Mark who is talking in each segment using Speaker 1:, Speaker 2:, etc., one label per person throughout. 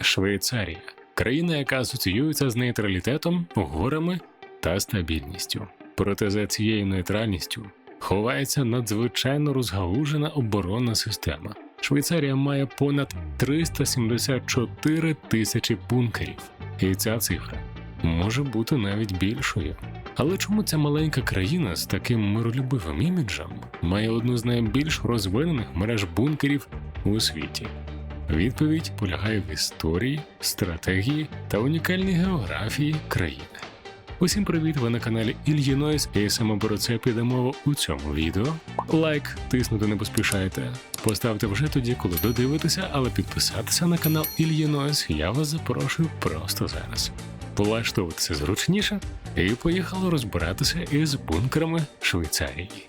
Speaker 1: Швейцарія країна, яка асоціюється з нейтралітетом, горами та стабільністю. Проте за цією нейтральністю ховається надзвичайно розгалужена оборонна система. Швейцарія має понад 374 тисячі бункерів, і ця цифра може бути навіть більшою. Але чому ця маленька країна з таким миролюбивим іміджем має одну з найбільш розвинених мереж бункерів у світі? Відповідь полягає в історії, стратегії та унікальній географії країни. Усім привіт! Ви на каналі Ільїнойс, і саме про це піде мова у цьому відео. Лайк тиснути не поспішайте. Поставте вже тоді, коли додивитеся, але підписатися на канал Ільїнойс я вас запрошую просто зараз. Полаштовуватися зручніше і поїхали розбиратися із бункерами Швейцарії.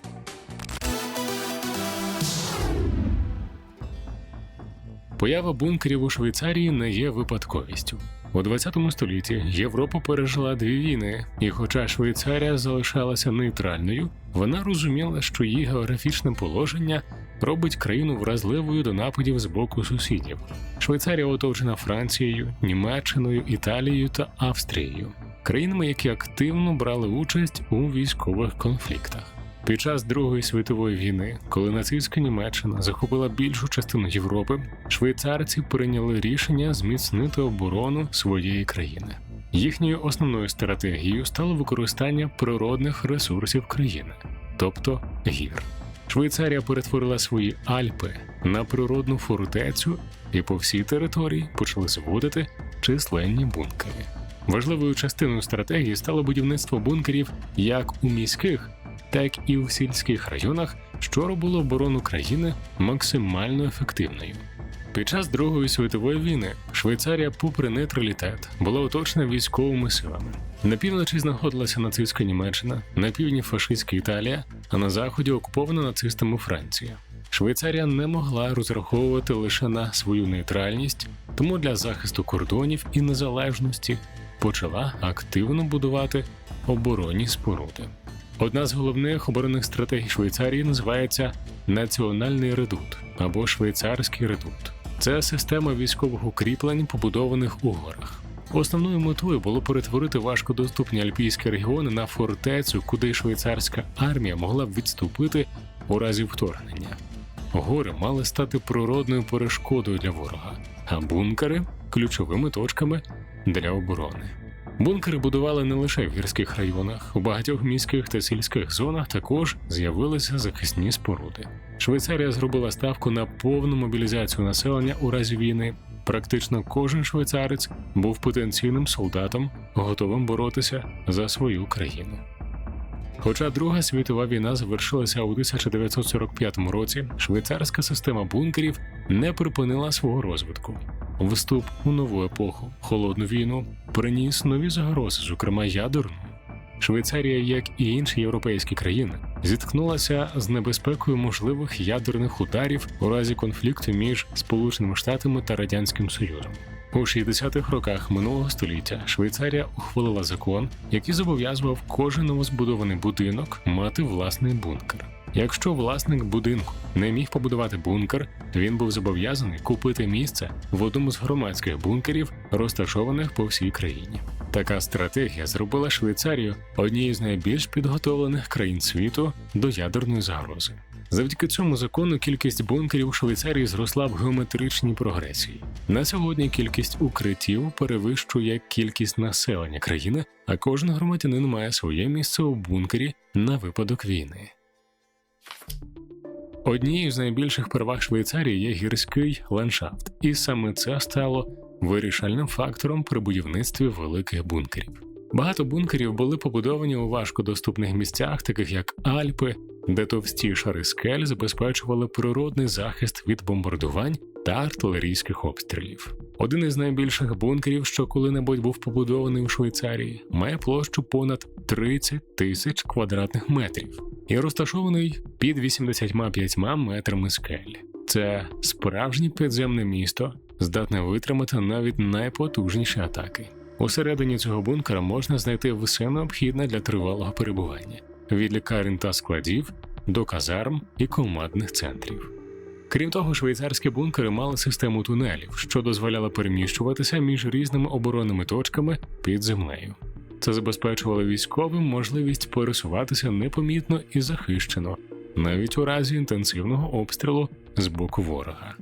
Speaker 1: Поява бункерів у Швейцарії не є випадковістю. У 20 столітті Європа пережила дві війни, і хоча Швейцарія залишалася нейтральною, вона розуміла, що її географічне положення робить країну вразливою до нападів з боку сусідів. Швейцарія оточена Францією, Німеччиною, Італією та Австрією, країнами, які активно брали участь у військових конфліктах. Під час Другої світової війни, коли нацистська Німеччина захопила більшу частину Європи, швейцарці прийняли рішення зміцнити оборону своєї країни. Їхньою основною стратегією стало використання природних ресурсів країни, тобто гір. Швейцарія перетворила свої Альпи на природну фортецю і по всій території почали зводити численні бункери. Важливою частиною стратегії стало будівництво бункерів як у міських, так і у сільських районах, що робило оборону країни максимально ефективною. Під час Другої світової війни Швейцарія, попри нейтралітет, була оточена військовими силами. На півночі знаходилася нацистська Німеччина, на півдні фашистська Італія, а на заході окупована нацистами Франція. Швейцарія не могла розраховувати лише на свою нейтральність, тому для захисту кордонів і незалежності почала активно будувати оборонні споруди. Одна з головних оборонних стратегій Швейцарії називається Національний редут або Швейцарський редут. Це система військових укріплень, побудованих у горах. Основною метою було перетворити важкодоступні альпійські регіони на фортецю, куди швейцарська армія могла б відступити у разі вторгнення. Гори мали стати природною перешкодою для ворога, а бункери ключовими точками для оборони. Бункери будували не лише в гірських районах, у багатьох міських та сільських зонах також з'явилися захисні споруди. Швейцарія зробила ставку на повну мобілізацію населення у разі війни. Практично кожен швейцарець був потенційним солдатом, готовим боротися за свою країну. Хоча Друга світова війна завершилася у 1945 році, швейцарська система бункерів не припинила свого розвитку. Вступ у нову епоху, холодну війну, приніс нові загрози, зокрема ядерну. Швейцарія, як і інші європейські країни, зіткнулася з небезпекою можливих ядерних ударів у разі конфлікту між Сполученими Штатами та Радянським Союзом. У 60-х роках минулого століття Швейцарія ухвалила закон, який зобов'язував кожен новозбудований будинок мати власний бункер. Якщо власник будинку не міг побудувати бункер, він був зобов'язаний купити місце в одному з громадських бункерів, розташованих по всій країні. Така стратегія зробила Швейцарію однією з найбільш підготовлених країн світу до ядерної загрози. Завдяки цьому закону кількість бункерів у Швейцарії зросла в геометричній прогресії. На сьогодні кількість укриттів перевищує кількість населення країни, а кожен громадянин має своє місце у бункері на випадок війни. Однією з найбільших переваг Швейцарії є гірський ландшафт, і саме це стало вирішальним фактором при будівництві великих бункерів. Багато бункерів були побудовані у важкодоступних місцях, таких як Альпи, де товсті шари скель забезпечували природний захист від бомбардувань та артилерійських обстрілів. Один із найбільших бункерів, що коли-небудь був побудований у Швейцарії, має площу понад 30 тисяч квадратних метрів і розташований під 85 метрами скель. Це справжнє підземне місто, здатне витримати навіть найпотужніші атаки. Усередині цього бункера можна знайти все необхідне для тривалого перебування від лікарень та складів до казарм і командних центрів. Крім того, швейцарські бункери мали систему тунелів, що дозволяла переміщуватися між різними оборонними точками під землею. Це забезпечувало військовим можливість пересуватися непомітно і захищено, навіть у разі інтенсивного обстрілу з боку ворога.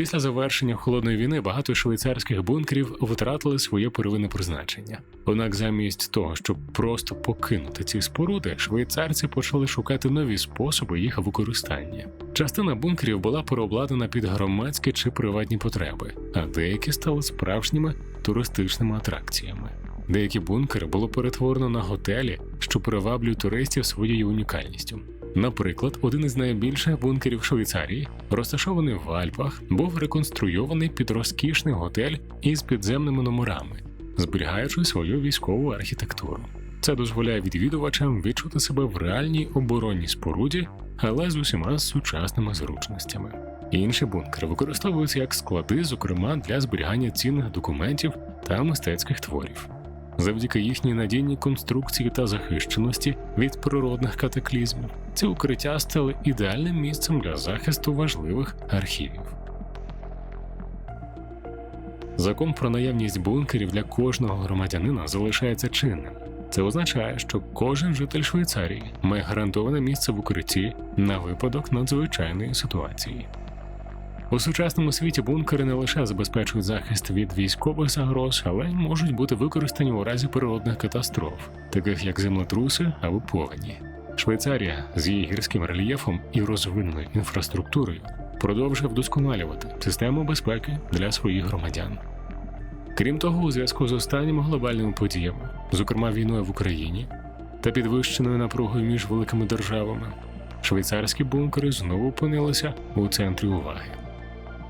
Speaker 1: Після завершення холодної війни багато швейцарських бункерів втратили своє первинне призначення. Однак, замість того, щоб просто покинути ці споруди, швейцарці почали шукати нові способи їх використання. Частина бункерів була переобладнана під громадські чи приватні потреби, а деякі стали справжніми туристичними атракціями. Деякі бункери було перетворено на готелі, що приваблюють туристів своєю унікальністю. Наприклад, один із найбільших бункерів Швейцарії, розташований в Альпах, був реконструйований під розкішний готель із підземними номерами, зберігаючи свою військову архітектуру. Це дозволяє відвідувачам відчути себе в реальній оборонній споруді, але з усіма сучасними зручностями. Інші бункери використовуються як склади, зокрема для зберігання цінних документів та мистецьких творів. Завдяки їхній надійній конструкції та захищеності від природних катаклізмів, ці укриття стали ідеальним місцем для захисту важливих архівів. Закон про наявність бункерів для кожного громадянина залишається чинним. Це означає, що кожен житель Швейцарії має гарантоване місце в укритті на випадок надзвичайної ситуації. У сучасному світі бункери не лише забезпечують захист від військових загроз, але й можуть бути використані у разі природних катастроф, таких як землетруси або повені. Швейцарія з її гірським рельєфом і розвиненою інфраструктурою продовжує вдосконалювати систему безпеки для своїх громадян. Крім того, у зв'язку з останніми глобальними подіями, зокрема війною в Україні та підвищеною напругою між великими державами, швейцарські бункери знову опинилися у центрі уваги.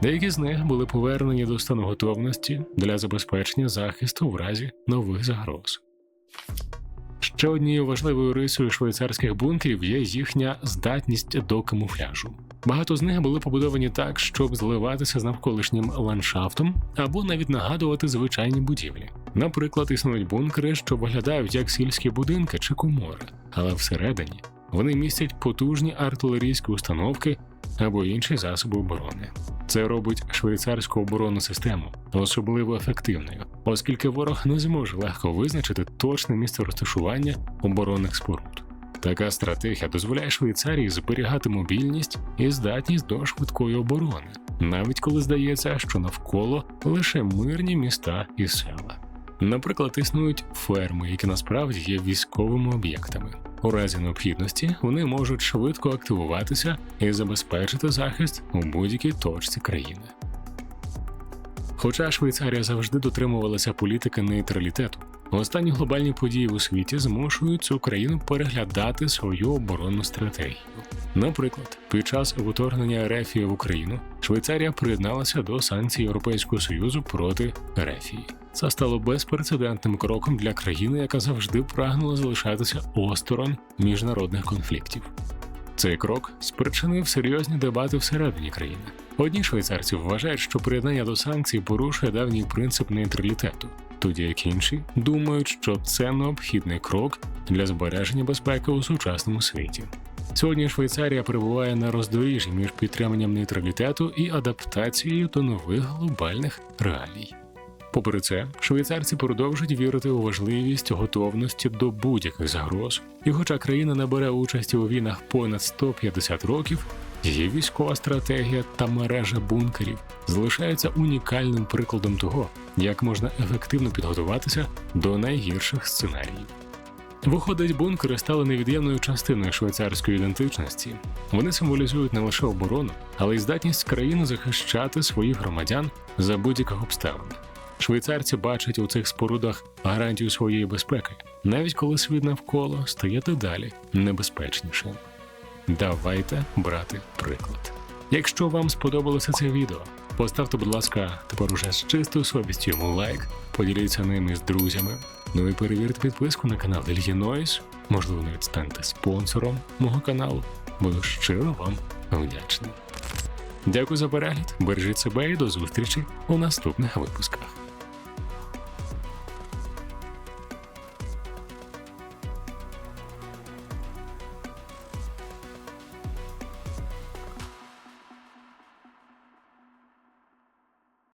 Speaker 1: Деякі з них були повернені до стану готовності для забезпечення захисту в разі нових загроз. Ще однією важливою рисою швейцарських бункерів є їхня здатність до камуфляжу. Багато з них були побудовані так, щоб зливатися з навколишнім ландшафтом або навіть нагадувати звичайні будівлі. Наприклад, існують бункери, що виглядають як сільські будинки чи комори, але всередині вони містять потужні артилерійські установки або інші засоби оборони. Це робить швейцарську оборонну систему особливо ефективною, оскільки ворог не зможе легко визначити точне місце розташування оборонних споруд. Така стратегія дозволяє Швейцарії зберігати мобільність і здатність до швидкої оборони, навіть коли здається, що навколо лише мирні міста і села. Наприклад, існують ферми, які насправді є військовими об'єктами. У разі необхідності вони можуть швидко активуватися і забезпечити захист у будь-якій точці країни. Хоча Швейцарія завжди дотримувалася політики нейтралітету, останні глобальні події у світі змушують цю країну переглядати свою оборонну стратегію. Наприклад, під час вторгнення Рефії в Україну Швейцарія приєдналася до санкцій Європейського союзу проти Рефії. Це стало безпрецедентним кроком для країни, яка завжди прагнула залишатися осторонь міжнародних конфліктів. Цей крок спричинив серйозні дебати всередині країни. Одні швейцарці вважають, що приєднання до санкцій порушує давній принцип нейтралітету, тоді як інші думають, що це необхідний крок для збереження безпеки у сучасному світі. Сьогодні Швейцарія перебуває на роздоріжжі між підтриманням нейтралітету і адаптацією до нових глобальних реалій. Попри це, швейцарці продовжують вірити у важливість готовності до будь-яких загроз, і хоча країна не бере участі у війнах понад 150 років, її військова стратегія та мережа бункерів залишаються унікальним прикладом того, як можна ефективно підготуватися до найгірших сценаріїв. Виходить, бункери стали невід'ємною частиною швейцарської ідентичності. Вони символізують не лише оборону, але й здатність країни захищати своїх громадян за будь-яких обставин. Швейцарці бачать у цих спорудах гарантію своєї безпеки, навіть коли світ навколо стає дедалі небезпечнішим. Давайте брати приклад. Якщо вам сподобалося це відео, поставте, будь ласка, тепер уже з чистою совістю йому лайк, поділіться ними з друзями. Ну і перевірте підписку на канал Ільї Нойс. Можливо, навіть станьте спонсором мого каналу. Буду щиро вам вдячний. Дякую за перегляд, бережіть себе і до зустрічі у наступних випусках.